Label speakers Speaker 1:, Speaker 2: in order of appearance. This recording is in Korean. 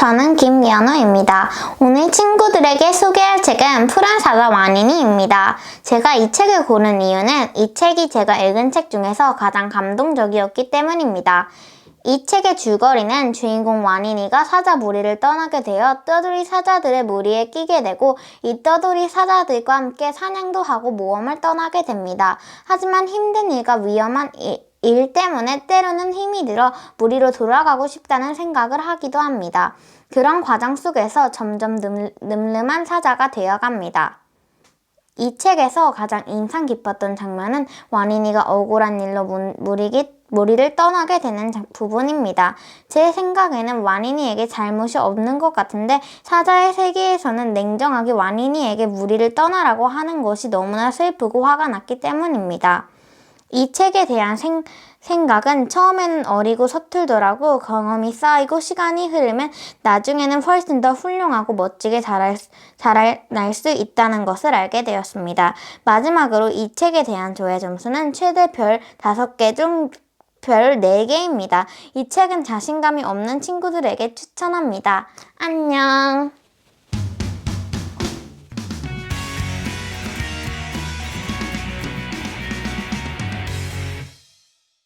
Speaker 1: 저는 김연우입니다. 오늘 친구들에게 소개할 책은 푸른 사자 와니니입니다. 제가 이 책을 고른 이유는 이 책이 제가 읽은 책 중에서 가장 감동적이었기 때문입니다. 이 책의 줄거리는 주인공 와니니가 사자 무리를 떠나게 되어 떠돌이 사자들의 무리에 끼게 되고 이 떠돌이 사자들과 함께 사냥도 하고 모험을 떠나게 됩니다. 하지만 힘든 일과 위험한 일, 일 때문에 때로는 힘이 들어 무리로 돌아가고 싶다는 생각을 하기도 합니다. 그런 과정 속에서 점점 늠, 늠름한 사자가 되어갑니다. 이 책에서 가장 인상 깊었던 장면은 와니니가 억울한 일로 문- 무리기, 무리를 떠나게 되는 장- 부분입니다. 제 생각에는 와니니에게 잘못이 없는 것 같은데 사자의 세계에서는 냉정하게 와니니에게 무리를 떠나라고 하는 것이 너무나 슬프고 화가 났기 때문입니다. 이 책에 대한 생, 생각은 처음에는 어리고 서툴더라고 경험이 쌓이고 시간이 흐르면 나중에는 훨씬 더 훌륭하고 멋지게 자랄, 자라날 수 있다는 것을 알게 되었습니다. 마지막으로 이 책에 대한 조회 점수는 최대 별 5개 중 별 4개입니다. 이 책은 자신감이 없는 친구들에게 추천합니다. 안녕.